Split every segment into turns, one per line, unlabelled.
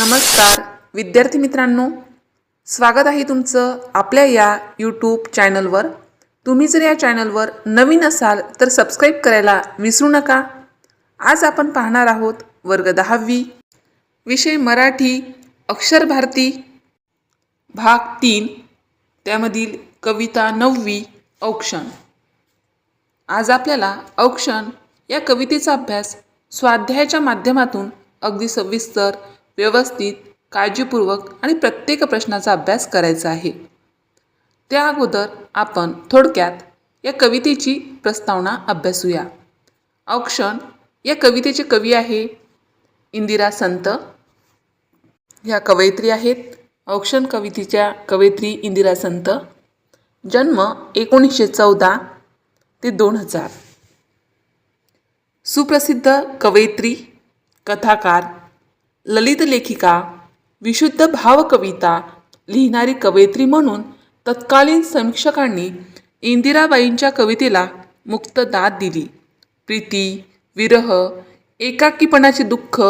नमस्कार. विद्यार्थी मित्रांनो स्वागत आहे तुमचं आपल्या या यूट्यूब चॅनलवर तुम्ही जर या चॅनलवर नवीन असाल तर सबस्क्राईब करायला विसरू नका. आज आपण पाहणार आहोत वर्ग दहावी. विषय मराठी अक्षर भारती भाग तीन. त्यामधील कविता नववी औक्षण. आज आपल्याला औक्षण या कवितेचा अभ्यास स्वाध्यायाच्या माध्यमातून अगदी सविस्तर व्यवस्थित काळजीपूर्वक आणि प्रत्येक प्रश्नाचा अभ्यास करायचा आहे. त्या अगोदर आपण थोडक्यात या कवितेची प्रस्तावना अभ्यासूया. औक्षण या कवितेचे कवी आहे इंदिरा संत. ह्या कवयित्री आहेत औक्षण कवितेच्या कवयित्री इंदिरा संत. जन्म एकोणीसशे चौदा ते दोन हजार. सुप्रसिद्ध कवयित्री कथाकार ललित लेखिका विशुद्ध भावकविता लिहिणारी कवयित्री म्हणून तत्कालीन समीक्षकांनी इंदिराबाईंच्या कवितेला मुक्त दाद दिली. प्रीती विरह एकाकीपणाचे दुःख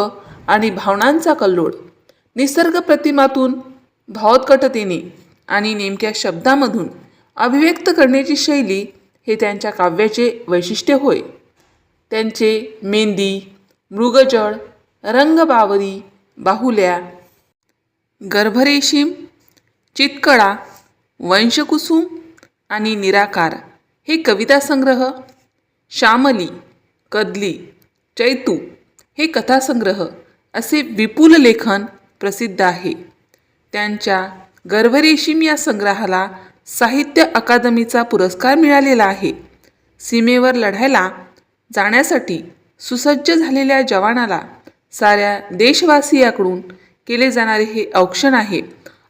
आणि भावनांचा कल्लोळ निसर्ग प्रतिमातून भावोत्कटतेने आणि नेमक्या शब्दामधून अभिव्यक्त करण्याची शैली हे त्यांच्या काव्याचे वैशिष्ट्य होय. त्यांचे मेंदी मृगजळ रंगबावरी बाहुल्या गर्भरेशीम चितकळा वंशकुसुम आणि निराकार. हे कविता संग्रह श्यामली कदली चैतू हे कथासंग्रह असे विपुल लेखन प्रसिद्ध आहे. त्यांच्या गर्भरेशीम या संग्रहाला साहित्य अकादमीचा पुरस्कार मिळालेला आहे. सीमेवर लढायला जाण्यासाठी सुसज्ज झालेल्या जवानाला साऱ्या देशवासियाकडून केले जाणारे हे औक्षण आहे.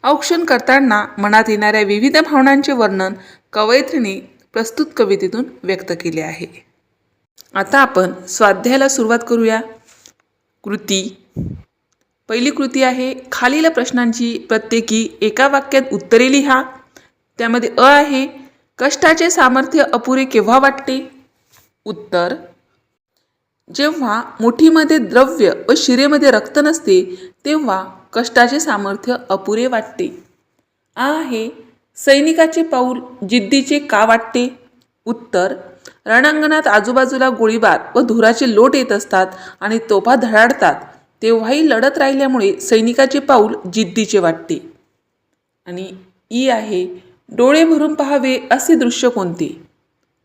औक्षण करताना मनात येणाऱ्या विविध भावनांचे वर्णन कवयित्रीने प्रस्तुत कवितेतून व्यक्त केले आहे. आता आपण स्वाध्यायाला सुरुवात करूया. कृती. पहिली कृती आहे खालील प्रश्नांची प्रत्येकी एका वाक्यात उत्तरे लिहा. त्यामध्ये अ आहे कष्टाचे सामर्थ्य अपुरे केव्हा वाटते? उत्तर जेव्हा मुठीमध्ये द्रव्य व शिरेमध्ये रक्त नसते तेव्हा कष्टाचे सामर्थ्य अपुरे वाटते. आ आहे सैनिकाचे पाऊल जिद्दीचे का वाटते? उत्तर रणांगणात आजूबाजूला गोळीबार व धुराचे लोट येत असतात आणि तोफा धडाडतात तेव्हाही लढत राहिल्यामुळे सैनिकाचे पाऊल जिद्दीचे वाटते. आणि ई आहे डोळे भरून पहावे असे दृश्य कोणते?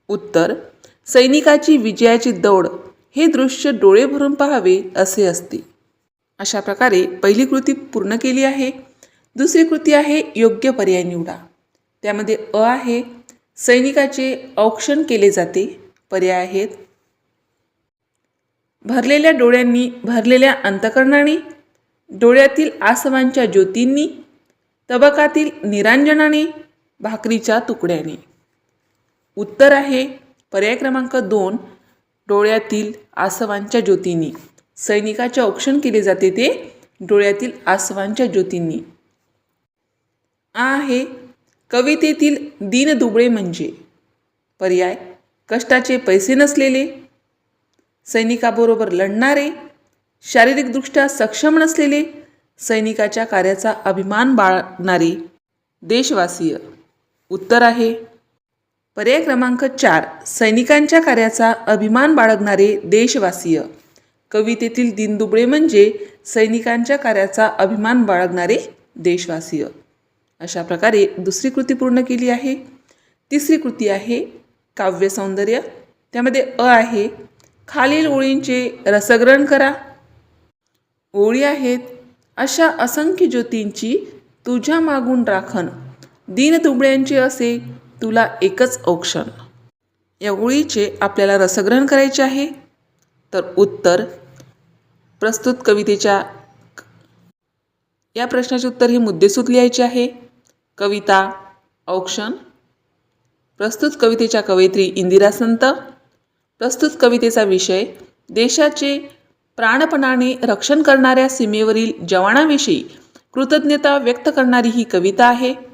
उत्तर सैनिकाची विजयाची दौड हे दृश्य डोळे भरून पहावे असे असते. अशा प्रकारे पहिली कृती पूर्ण केली आहे. दुसरी कृती आहे योग्य पर्याय निवडा. त्यामध्ये अ आहे. सैनिकाचे औक्षण केले जाते. पर्याय आहेत. भरलेल्या डोळ्यांनी भरलेल्या अंतकरणाने डोळ्यातील आसमानच्या ज्योतींनी तबकातील निरांजनाने भाकरीच्या तुकड्याने. उत्तर आहे. पर्याय क्रमांक दोन डोळ्यातील आसवांच्या ज्योतींनी. सैनिकाचे औक्षण केले जाते ते डोळ्यातील आसवांच्या ज्योतींनी. आ आहे कवितेतील दीनदुबळे म्हणजे? पर्याय? कष्टाचे पैसे नसलेले? सैनिकाबरोबर लढणारे? शारीरिकदृष्ट्या सक्षम नसलेले? सैनिकाच्या कार्याचा अभिमान बाळगणारे? देशवासीय उत्तर आहे. पर्याय क्रमांक चार सैनिकांच्या कार्याचा अभिमान बाळगणारे देशवासीय. कवितेतील दिनदुबळे म्हणजे सैनिकांच्या कार्याचा अभिमान बाळगणारे देशवासीय. अशा प्रकारे दुसरी कृती पूर्ण केली आहे. तिसरी कृती आहे काव्य सौंदर्य. त्यामध्ये अ आहे खालील ओळींचे रसग्रहण करा. ओळी आहेत अशा असंख्य ज्योतींची तुझ्या मागून राखण. दिनदुबळ्यांचे असे तुला एकच औक्षण या ओळीचे आपल्याला रसग्रहण करायचे आहे. तर उत्तर प्रस्तुत कवितेच्या या प्रश्नाचे उत्तर हे मुद्देसूद लिहायचे आहे. कविता औक्षण प्रस्तुत कवितेच्या कवयित्री इंदिरा संत. प्रस्तुत कवितेचा विषय देशाचे प्राणपणाने रक्षण करणाऱ्या सीमेवरील जवानाविषयी कृतज्ञता व्यक्त करणारी ही कविता आहे.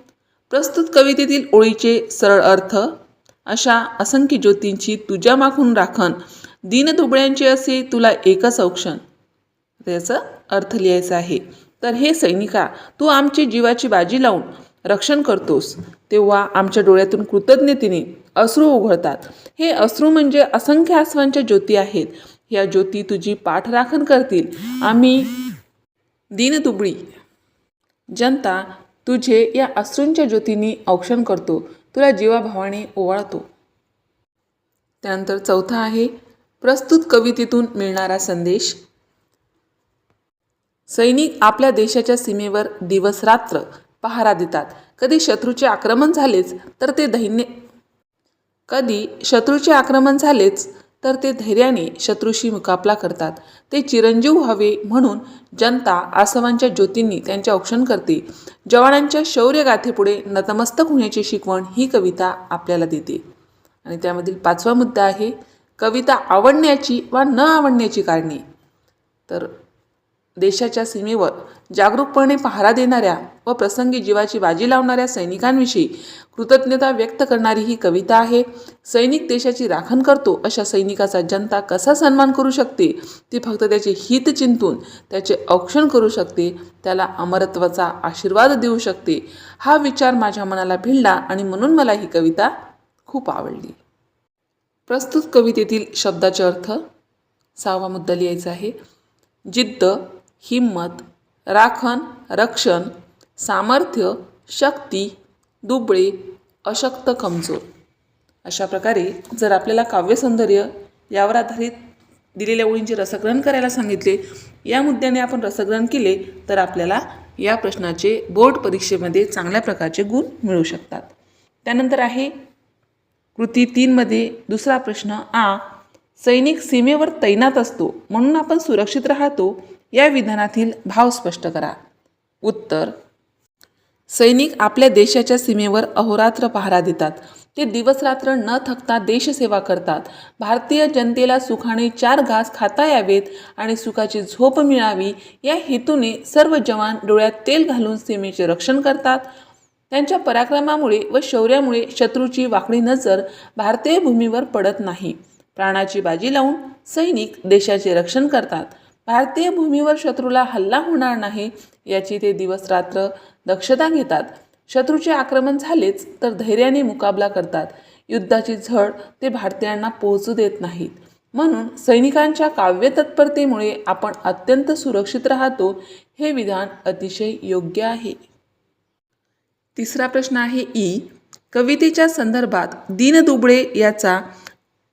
प्रस्तुत कवितेतील ओळीचे सरळ अर्थ अशा असंख्य ज्योतींची तुझ्या माखून राखण दीनदुबळ्यांचे असे तुला एकच औक्षण. त्याचं अर्थ लिहायचा आहे. तर हे सैनिका तू आमची जीवाची बाजी लावून रक्षण करतोस. तेव्हा आमच्या डोळ्यातून कृतज्ञतेने अश्रू उघडतात. हे अश्रू म्हणजे असंख्य आसवांच्या ज्योती आहेत. या ज्योती तुझी पाठराखण करतील. आम्ही दीनदुबळी जनता तुझे या अश्रूंच्या ज्योतींनी औक्षण करतो. तुला जीवाभावाने ओवाळतो. त्यानंतर चौथा आहे प्रस्तुत कवितेतून मिळणारा संदेश. सैनिक आपल्या देशाच्या सीमेवर दिवसरात्र पहारा देतात. कधी शत्रूचे आक्रमण झालेच तर ते दैन्य कधी शत्रूचे आक्रमण झालेच तर ते धैर्याने शत्रूशी मुकाबला करतात. ते चिरंजीव व्हावे म्हणून जनता आसवांच्या ज्योतींनी त्यांचे औक्षण करते. जवानांच्या शौर्यगाथेपुढे नतमस्तक होण्याची शिकवण ही कविता आपल्याला देते. आणि त्यामधील पाचवा मुद्दा आहे कविता आवडण्याची वा न आवडण्याची कारणे. तर देशाच्या सीमेवर जागरूकपणे पहारा देणाऱ्या व प्रसंगी जीवाची बाजी लावणाऱ्या सैनिकांविषयी कृतज्ञता व्यक्त करणारी ही कविता आहे. सैनिक देशाची राखण करतो अशा सैनिकाचा जनता कसा सन्मान करू शकते? ती फक्त त्याचे हित चिंतून त्याचे औक्षण करू शकते त्याला अमरत्वाचा आशीर्वाद देऊ शकते. हा विचार माझ्या मनाला भिडला आणि म्हणून मला ही कविता खूप आवडली. प्रस्तुत कवितेतील शब्दाचे अर्थ सहावा मुद्दा लिहायचा आहे. जिद्द हिम्मत राखण रक्षण सामर्थ्य शक्ती दुबळे अशक्त कमजोर. अशा प्रकारे जर आपल्याला काव्यसौंदर्य यावर आधारित दिलेल्या ओळींचे रसग्रहण करायला सांगितले या मुद्द्याने आपण रसग्रहण केले तर आपल्याला या प्रश्नाचे बोर्ड परीक्षेमध्ये चांगल्या प्रकारचे गुण मिळू शकतात. त्यानंतर आहे कृती तीनमध्ये दुसरा प्रश्न आ सैनिक सीमेवर तैनात असतो म्हणून आपण सुरक्षित राहतो या विधानातील भाव स्पष्ट करा. उत्तर सैनिक आपल्या देशाच्या सीमेवर अहोरात्र पहारा देतात. ते दिवसरात्र न थकता देशसेवा करतात. भारतीय जनतेला सुखाने चार घास खाता यावेत आणि सुखाची झोप मिळावी या हेतूने सर्व जवान डोळ्यात तेल घालून सीमेचे रक्षण करतात. त्यांच्या पराक्रमामुळे व शौर्यामुळे शत्रूची वाकडी नजर भारतीय भूमीवर पडत नाही. प्राणाची बाजी लावून सैनिक देशाचे रक्षण करतात. भारतीय भूमीवर शत्रूला हल्ला होणार नाही याची ते दिवसरात्र दक्षता घेतात. शत्रूचे आक्रमण झालेच तर धैर्याने मुकाबला करतात. युद्धाची झळ ते भारतीयांना पोहोचू देत नाहीत. म्हणून सैनिकांच्या काव्य तत्परतेमुळे आपण अत्यंत सुरक्षित राहतो हे विधान अतिशय योग्य आहे. तिसरा प्रश्न आहे ई. कवितेच्या संदर्भात दीनदुबळे याचा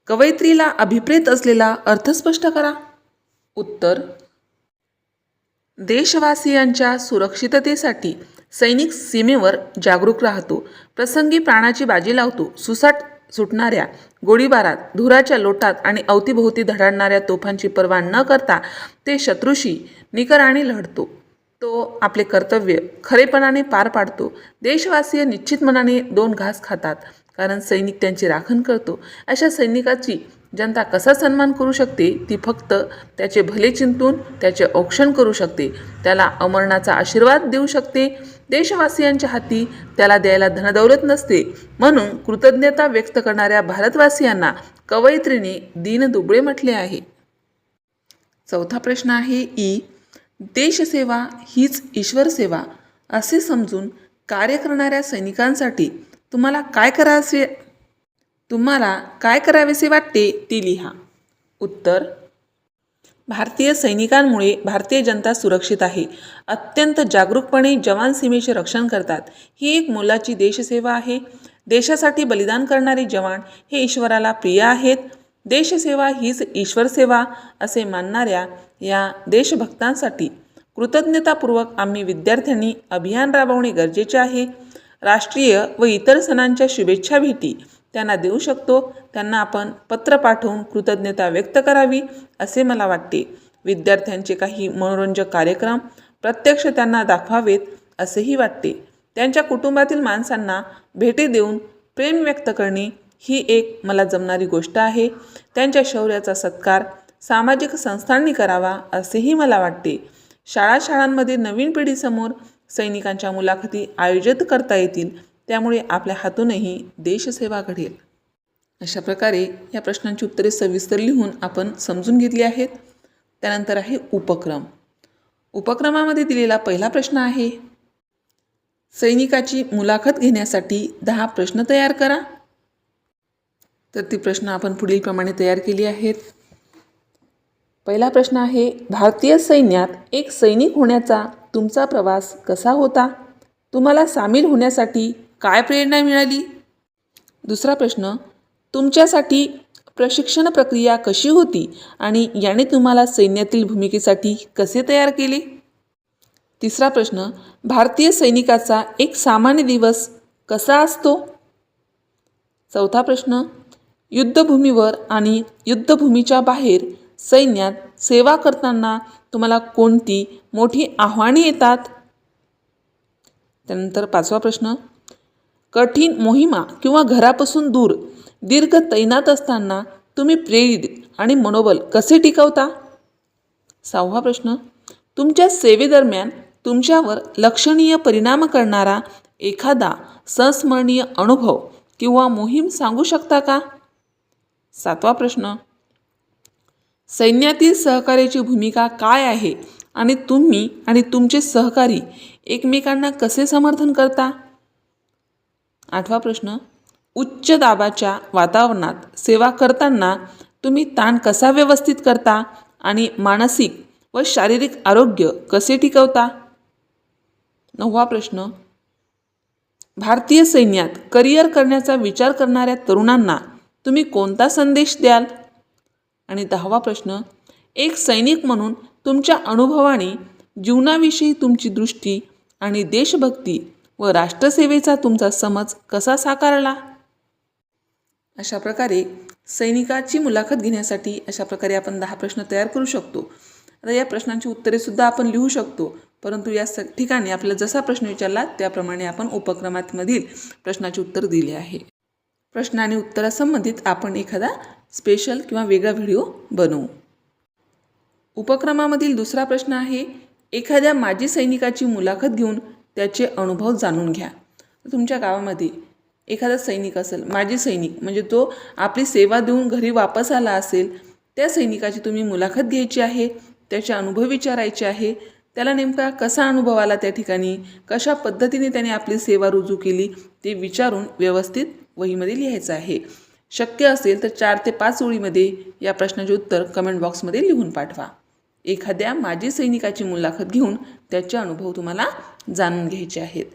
कवयित्रीला अभिप्रेत असलेला अर्थ स्पष्ट करा. उत्तर. देशवासियांच्या सुरक्षिततेसाठी सैनिक सीमेवर जागरूक राहतो. प्रसंगी प्राणाची बाजी लावतो. सुसाट सुटणाऱ्या गोळीबारात धुराच्या लोटात आणि अवतीभोवती धडाडणाऱ्या तोफांची पर्वा न करता ते शत्रूशी निकराने लढतो. तो आपले कर्तव्य खरेपणाने पार पाडतो. देशवासीय निश्चित मनाने दोन घास खातात कारण सैनिक त्यांची राखण करतो. अशा सैनिकाची जनता कसा सन्मान करू शकते? ती फक्त त्याचे भले चिंतून त्याचे औक्षण करू शकते. त्याला अमरणाचा आशीर्वाद देऊ शकते. देशवासियांच्या हाती त्याला द्यायला धनदौलत नसते. म्हणून कृतज्ञता व्यक्त करणाऱ्या भारतवासियांना कवयित्रीने दीन दुबळे म्हटले आहे. चौथा प्रश्न आहे ई. देशसेवा हीच ईश्वर सेवा असे समजून कार्य करणाऱ्या सैनिकांसाठी तुम्हाला काय करावे तुम्हाला काय करावेसे वाटते ते लिहा. उत्तर भारतीय सैनिकांमुळे भारतीय जनता सुरक्षित आहे. अत्यंत जागरूकपणे जवान सीमेचे रक्षण करतात. ही एक मोलाची देशसेवा आहे. देशासाठी बलिदान करणारे जवान हे ईश्वराला प्रिय आहेत. देशसेवा हीच ईश्वर सेवा असे मानणाऱ्या या देशभक्तांसाठी कृतज्ञतापूर्वक आम्ही विद्यार्थ्यांनी अभियान राबवणे गरजेचे आहे. राष्ट्रीय व इतर सणांच्या शुभेच्छा भेटी. त्यांना देऊ शकतो. त्यांना आपण पत्र पाठवून कृतज्ञता व्यक्त करावी असे मला वाटते. विद्यार्थ्यांचे काही मनोरंजक कार्यक्रम प्रत्यक्ष त्यांना दाखवावेत असेही वाटते. त्यांच्या कुटुंबातील माणसांना भेटी देऊन प्रेम व्यक्त करणे ही एक मला जमणारी गोष्ट आहे. त्यांच्या शौर्याचा सत्कार सामाजिक संस्थांनी करावा असेही मला वाटते. शाळा शाळांमध्ये नवीन पिढीसमोर सैनिकांच्या मुलाखती आयोजित करता येतील त्यामुळे आपल्या हातूनही देशसेवा घडेल. अशा प्रकारे या प्रश्नांची उत्तरे सविस्तर लिहून आपण समजून घेतली आहेत. त्यानंतर आहे उपक्रम. उपक्रमामध्ये दिलेला पहिला प्रश्न आहे सैनिकाची मुलाखत घेण्यासाठी दहा प्रश्न तयार करा. तर ती प्रश्न आपण पुढीलप्रमाणे तयार केली आहेत. पहिला प्रश्न आहे भारतीय सैन्यात एक सैनिक होण्याचा तुमचा प्रवास कसा होता? तुम्हाला सामील होण्यासाठी काय प्रेरणा मिळाली? दुसरा प्रश्न तुमच्यासाठी प्रशिक्षण प्रक्रिया कशी होती आणि याने तुम्हाला सैन्यातील भूमिकेसाठी कसे तयार केले? तिसरा प्रश्न भारतीय सैनिकाचा एक सामान्य दिवस कसा असतो? चौथा प्रश्न युद्धभूमीवर आणि युद्धभूमीच्या बाहेर सैन्यात सेवा करताना तुम्हाला कोणती मोठी आव्हाने येतात? त्यानंतर पाचवा प्रश्न कठीण मोहिमा किंवा घरापासून दूर दीर्घ तैनात असताना तुम्ही प्रेरित आणि मनोबल कसे टिकवता? सहावा प्रश्न. तुमच्या सेवेदरम्यान तुमच्यावर लक्षणीय परिणाम करणारा एखादा संस्मरणीय अनुभव किंवा मोहीम सांगू शकता का? सातवा प्रश्न. सैन्यातील सहकार्याची भूमिका काय आहे आणि तुम्ही आणि तुमचे सहकारी एकमेकांना कसे समर्थन करता? आठवा प्रश्न. उच्च दाबाच्या वातावरणात सेवा करताना तुम्ही ताण कसा व्यवस्थित करता आणि मानसिक व शारीरिक आरोग्य कसे टिकवता? नववा प्रश्न. भारतीय सैन्यात करिअर करण्याचा विचार करणाऱ्या तरुणांना तुम्ही कोणता संदेश द्याल? आणि दहावा प्रश्न. एक सैनिक म्हणून तुमच्या अनुभवाने जीवनाविषयी तुमची दृष्टी आणि देशभक्ती व राष्ट्रसेवेचा तुमचा समज कसा साकारला? अशा प्रकारे सैनिकाची मुलाखत घेण्यासाठी अशा प्रकारे आपण दहा प्रश्न तयार करू शकतो. आता या प्रश्नांची उत्तरेसुद्धा आपण लिहू शकतो. परंतु या स ठिकाणी आपल्याला जसा प्रश्न विचारला त्याप्रमाणे आपण उपक्रमामधील प्रश्नाचे उत्तर दिले आहे. प्रश्न आणि उत्तरासंबंधित आपण एखादा स्पेशल किंवा वेगळा व्हिडिओ बनवू. उपक्रमामधील दुसरा प्रश्न आहे एखाद्या माजी सैनिकाची मुलाखत घेऊन त्याचे अनुभव जाणून घ्या. तुमच्या गावामध्ये एखादा सैनिक असेल माजी सैनिक म्हणजे तो आपली सेवा देऊन घरी वापस आला असेल त्या सैनिकाची तुम्ही मुलाखत घ्यायची आहे त्याचे अनुभव विचारायचे आहे त्याला नेमका कसा अनुभव आला त्या ठिकाणी कशा पद्धतीने त्याने आपली सेवा रुजू केली ते विचारून व्यवस्थित वहीमध्ये लिहायचं आहे. शक्य असेल तर चार ते पाच ओळीमध्ये या प्रश्नाचे उत्तर कमेंट बॉक्समध्ये लिहून पाठवा. एखाद्या माजी सैनिकाची मुलाखत घेऊन त्याचे अनुभव तुम्हाला जाणून घ्यायचे आहेत.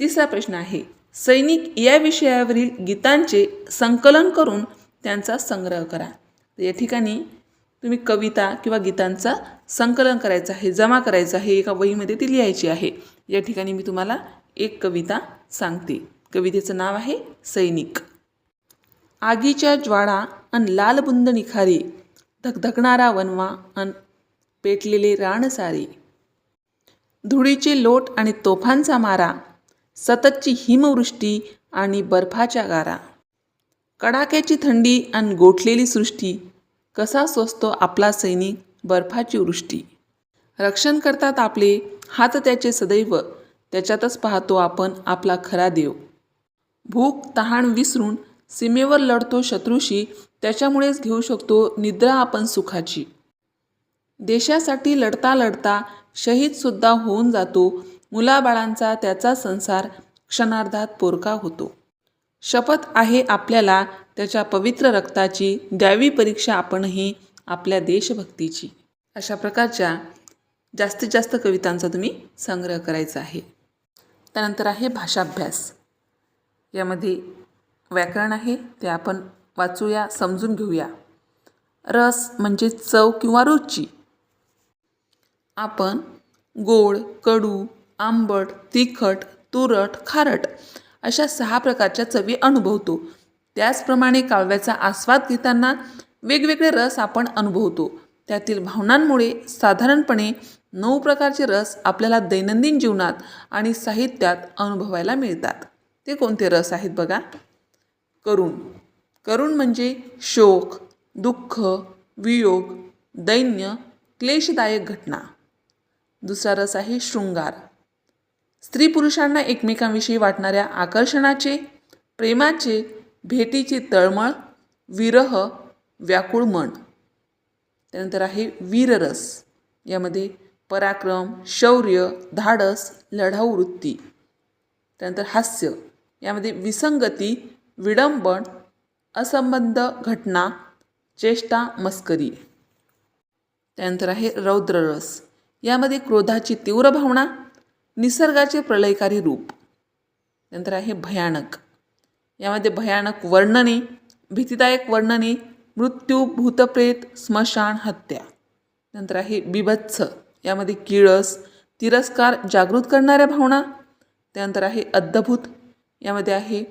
तिसरा प्रश्न आहे सैनिक या विषयावरील गीतांचे संकलन करून त्यांचा संग्रह करा. तर या ठिकाणी तुम्ही कविता किंवा गीतांचा संकलन करायचं आहे जमा करायचं आहे एका वहीमध्ये ती लिहायची आहे. या ठिकाणी मी तुम्हाला एक कविता सांगते. कवितेचं नाव आहे सैनिक. आगीच्या ज्वाळा अन लाल बुंद निखारी धकधकणारा वनवा अन पेटलेले रान धुळीची धुळीचे लोट आणि तोफांचा मारा सततची हिमवृष्टी आणि बर्फाच्या गारा. कडाक्याची थंडी आणि गोठलेली सृष्टी कसा सोसतो आपला सैनिक बर्फाची वृष्टी. रक्षण करतात आपले हात त्याचे सदैव त्याच्यातच पाहतो आपण आपला खरा देव. भूक तहान विसरून सीमेवर लढतो शत्रूशी त्याच्यामुळेच घेऊ शकतो निद्रा आपण सुखाची. देशासाठी लढता लढता शहीदसुद्धा होऊन जातो. मुलाबाळांचा त्याचा संसार क्षणार्धात पोरका होतो. शपथ आहे आपल्याला त्याच्या पवित्र रक्ताची द्यावी परीक्षा आपणही आपल्या देशभक्तीची. अशा प्रकारच्या जास्तीत जास्त कवितांचा तुम्ही संग्रह करायचा आहे. त्यानंतर आहे भाषाभ्यास. यामध्ये व्याकरण आहे ते आपण वाचूया समजून घेऊया. रस म्हणजे चव किंवा रुची. आपण गोड कडू आंबट तिखट तुरट खारट अशा सहा प्रकारच्या चवी अनुभवतो. त्याचप्रमाणे काव्याचा आस्वाद घेताना वेगवेगळे रस आपण अनुभवतो. त्यातील भावनांमुळे साधारणपणे नऊ प्रकारचे रस आपल्याला दैनंदिन जीवनात आणि साहित्यात अनुभवायला मिळतात. ते कोणते रस आहेत बघा? करुण. करुण म्हणजे शोक दुःख वियोग दैन्य क्लेशदायक घटना. दुसरा रस आहे शृंगार. स्त्री पुरुषांना एकमेकांविषयी वाटणाऱ्या आकर्षणाचे प्रेमाचे भेटीची तळमळ विरह व्याकुळ मन. त्यानंतर आहे वीररस. यामध्ये पराक्रम शौर्य धाडस लढाऊ वृत्ती. त्यानंतर हास्य. यामध्ये विसंगती विडंबन असंबद्ध घटना चेष्टा मस्करी. त्यानंतर आहे रौद्ररस. यामध्ये क्रोधाची तीव्र भावना निसर्गाचे प्रलयकारी रूप. नंतर आहे भयानक. यामध्ये भयानक वर्णने भीतीदायक वर्णने मृत्यू भूतप्रेत स्मशान हत्या. नंतर आहे बिभत्स. यामध्ये किळस तिरस्कार जागृत करणाऱ्या भावना. त्यानंतर आहे अद्भुत. यामध्ये आहे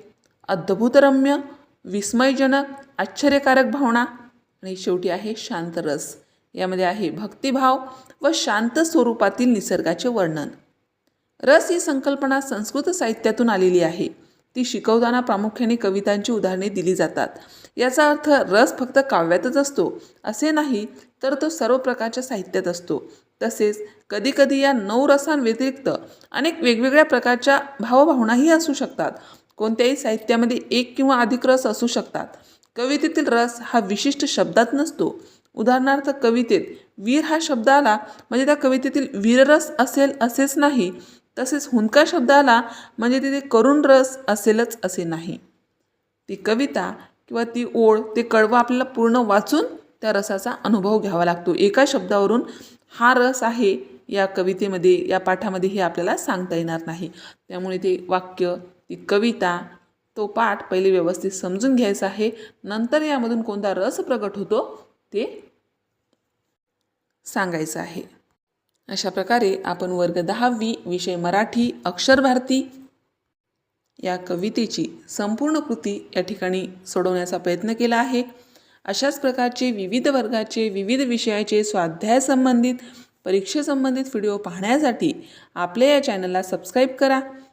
अद्भुतरम्य विस्मयजनक आश्चर्यकारक भावना. आणि शेवटी आहे शांतरस. यामध्ये आहे भक्तिभाव व शांत स्वरूपातील निसर्गाचे वर्णन. रस ही संकल्पना संस्कृत साहित्यातून आलेली आहे. ती शिकवताना प्रामुख्याने कवितांची उदाहरणे दिली जातात. याचा अर्थ रस फक्त काव्यातच असतो असे नाही तर तो सर्व प्रकारच्या साहित्यात असतो. तसेच कधीकधी या नऊ रसांव्यतिरिक्त अनेक वेगवेगळ्या प्रकारच्या भावभावनाही असू शकतात. कोणत्याही साहित्यामध्ये एक किंवा अधिक रस असू शकतात. कवितेतील रस हा विशिष्ट शब्दात नसतो. उदाहरणार्थ कवितेत वीर हा शब्द आला म्हणजे त्या कवितेतील वीररस असेल असेच नाही तसेच हुंका शब्द आला म्हणजे तिथे करुण रस असेलच असे नाही. ती कविता किंवा ती ओळ ते कडवं आपल्याला पूर्ण वाचून त्या रसाचा अनुभव घ्यावा लागतो. एका शब्दावरून हा रस आहे या कवितेमध्ये या पाठामध्ये हे आपल्याला सांगता येणार नाही. त्यामुळे ते वाक्य ती कविता तो पाठ पहिले व्यवस्थित समजून घ्यायचा आहे. नंतर यामधून कोणता रस प्रगट होतो ते सांगायचं आहे. अशा प्रकारे आपण वर्ग दहावी विषय मराठी अक्षर भारती या कवितेची संपूर्ण कृती या ठिकाणी सोडवण्याचा प्रयत्न केला आहे. अशाच प्रकारचे विविध वर्गाचे विविध विषयाचे स्वाध्याय संबंधित परीक्षेसंबंधित व्हिडिओ पाहण्यासाठी आपल्या या चॅनलला सबस्क्राईब करा.